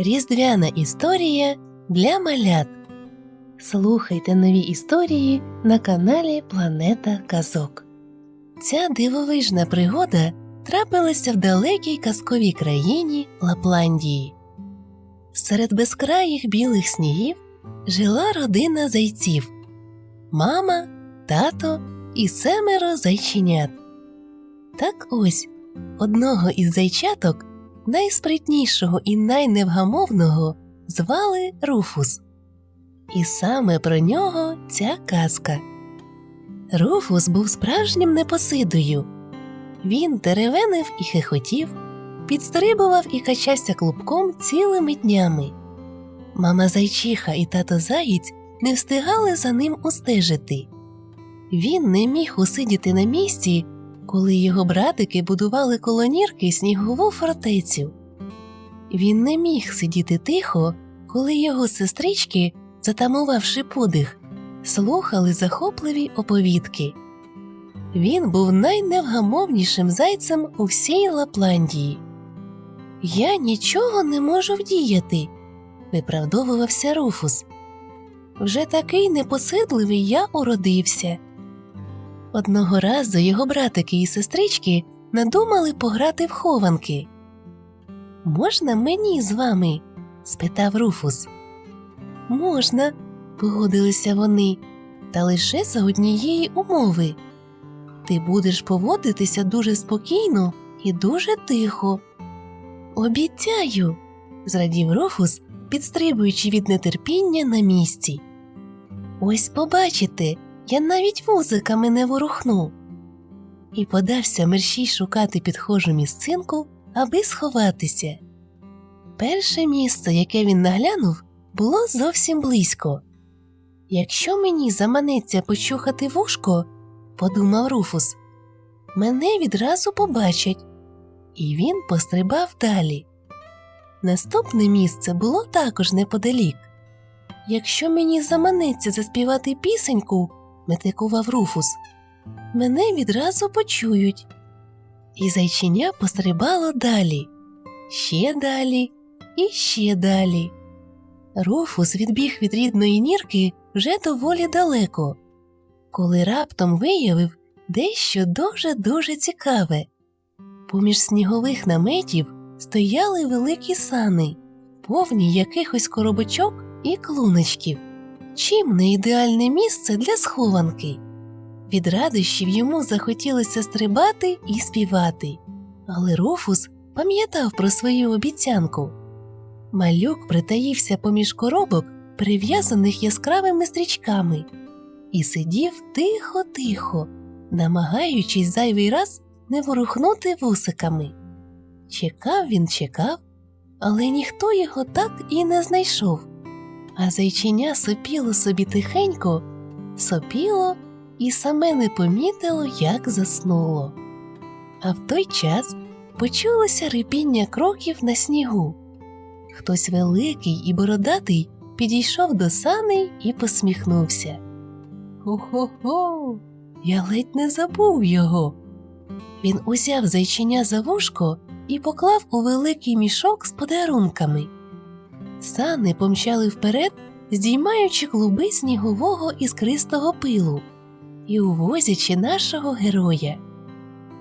Різдвяна історія для малят. Слухайте нові історії на каналі Планета Казок. Ця дивовижна пригода трапилася в далекій казковій країні Лапландії. Серед безкраїх білих снігів жила родина зайців мама, тато і семеро зайченят. Так ось одного із зайчаток найспритнішого і найневгамовного звали Руфус. І саме про нього ця казка. Руфус був справжнім непосидою. Він теревенив і хихотів, підстрибував і качався клубком цілими днями. Мама зайчиха і тато заєць не встигали за ним устежити. Він не міг усидіти на місці коли його братики будували колонірки снігову фортецю. Він не міг сидіти тихо, коли його сестрички, затамувавши подих, слухали захопливі оповідки. Він був найневгамовнішим зайцем у всій Лапландії. Я нічого не можу вдіяти, виправдовувався Руфус. Вже такий непосидливий я уродився. Одного разу його братики і сестрички надумали пограти в хованки. Можна мені з вами? спитав Руфус. Можна, погодилися вони, та лише за однієї умови. Ти будеш поводитися дуже спокійно і дуже тихо. Обіцяю, зрадів Руфус, підстрибуючи від нетерпіння на місці. Ось побачите я навіть вузиками не ворухну. І подався мерщій шукати підхожу місцинку, аби сховатися. Перше місце, яке він наглянув, було зовсім близько. Якщо мені заманеться почухати вушко, подумав Руфус, мене відразу побачать, і він пострибав далі. Наступне місце було також неподалік. Якщо мені заманеться заспівати пісеньку, метикував Руфус. Мене відразу почують. І зайчиня пострибало далі, ще далі і ще далі. Руфус відбіг від рідної нірки вже доволі далеко, коли раптом виявив дещо дуже дуже цікаве. Поміж снігових наметів стояли великі сани, повні якихось коробочок і клуночків чим не ідеальне місце для схованки. Від радощів йому захотілося стрибати і співати, але Руфус пам'ятав про свою обіцянку. Малюк притаївся поміж коробок, прив'язаних яскравими стрічками, і сидів тихо-тихо, намагаючись зайвий раз не ворухнути вусиками. Чекав він, чекав, але ніхто його так і не знайшов а зайчиня сопіло собі тихенько, сопіло і саме не помітило, як заснуло. А в той час почулося рипіння кроків на снігу. Хтось великий і бородатий підійшов до саней і посміхнувся. Хо-хо-хо, я ледь не забув його. Він узяв зайчиня за вушко і поклав у великий мішок з подарунками. Сани помчали вперед, здіймаючи клуби снігового іскристого пилу і увозячи нашого героя.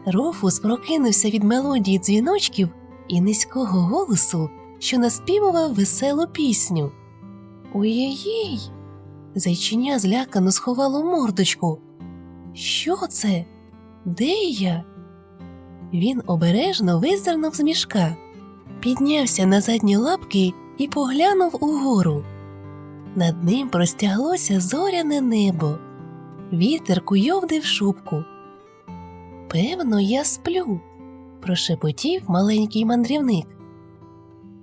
Рофус прокинувся від мелодії дзвіночків і низького голосу, що наспівував веселу пісню. Ой-ой-ой! Зайчиня злякано сховало мордочку. Що це? Де я? Він обережно визирнув з мішка, піднявся на задні лапки і поглянув угору. Над ним простяглося зоряне небо, вітер куйовдив шубку. Певно, я сплю, прошепотів маленький мандрівник.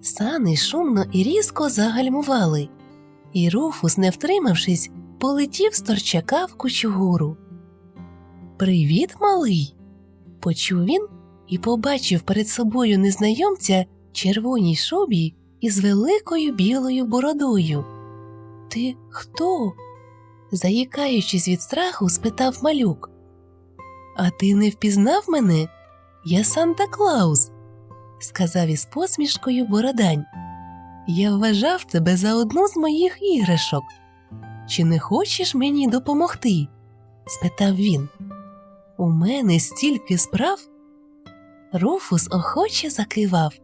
Сани шумно і різко загальмували, і Руфус, не втримавшись, полетів з торчака в кучугуру. Привіт, малий! почув він і побачив перед собою незнайомця червоній шубі із великою білою бородою. Ти хто? заїкаючись від страху, спитав малюк. А ти не впізнав мене? Я Санта Клаус, сказав із посмішкою Бородань. я вважав тебе за одну з моїх іграшок. Чи не хочеш мені допомогти? спитав він. У мене стільки справ. Руфус охоче закивав.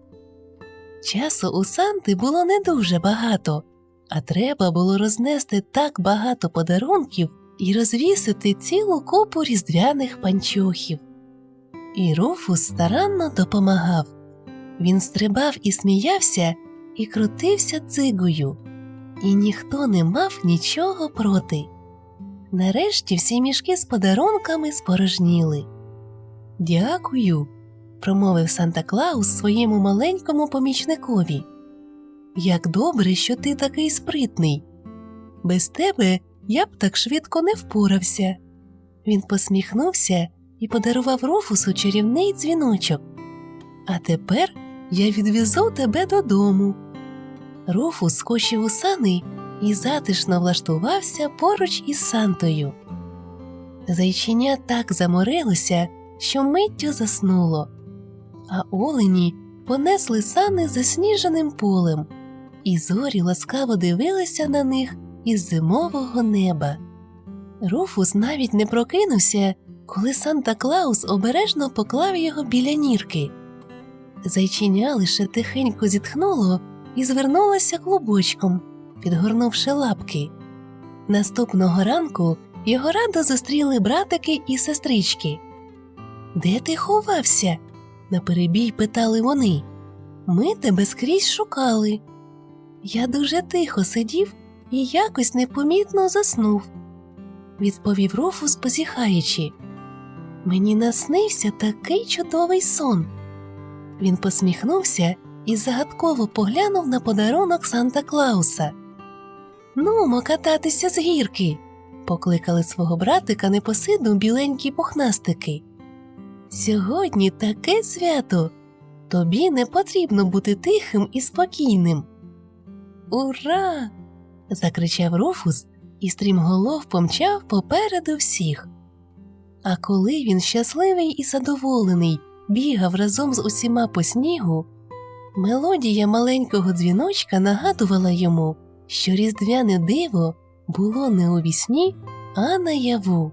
Часу у Санти було не дуже багато, а треба було рознести так багато подарунків і розвісити цілу купу різдвяних панчохів. І Руфус старанно допомагав. Він стрибав і сміявся, і крутився цигою, і ніхто не мав нічого проти. Нарешті всі мішки з подарунками спорожніли. Дякую, промовив Санта Клаус своєму маленькому помічникові. Як добре, що ти такий спритний. Без тебе я б так швидко не впорався. Він посміхнувся і подарував Руфусу чарівний дзвіночок. А тепер я відвезу тебе додому. Руфус скочив у сани і затишно влаштувався поруч із Сантою. Зайчиня так заморилося, що миттю заснуло, а олені понесли сани засніженим полем, і зорі ласкаво дивилися на них із зимового неба. Руфус навіть не прокинувся, коли Санта Клаус обережно поклав його біля нірки. Зайчиня лише тихенько зітхнуло і звернулося клубочком, підгорнувши лапки. Наступного ранку його радо зустріли братики і сестрички. Де ти ховався? Наперебій питали вони. Ми тебе скрізь шукали. Я дуже тихо сидів і якось непомітно заснув, відповів Руфус, позіхаючи. Мені наснився такий чудовий сон. Він посміхнувся і загадково поглянув на подарунок Санта Клауса. Нумо кататися з гірки, покликали свого братика непосидну біленькі пухнастики. Сьогодні таке свято. Тобі не потрібно бути тихим і спокійним. Ура! закричав Руфус і стрімголов помчав попереду всіх. А коли він щасливий і задоволений бігав разом з усіма по снігу, мелодія маленького дзвіночка нагадувала йому, що різдвяне диво було не у вісні, а наяву.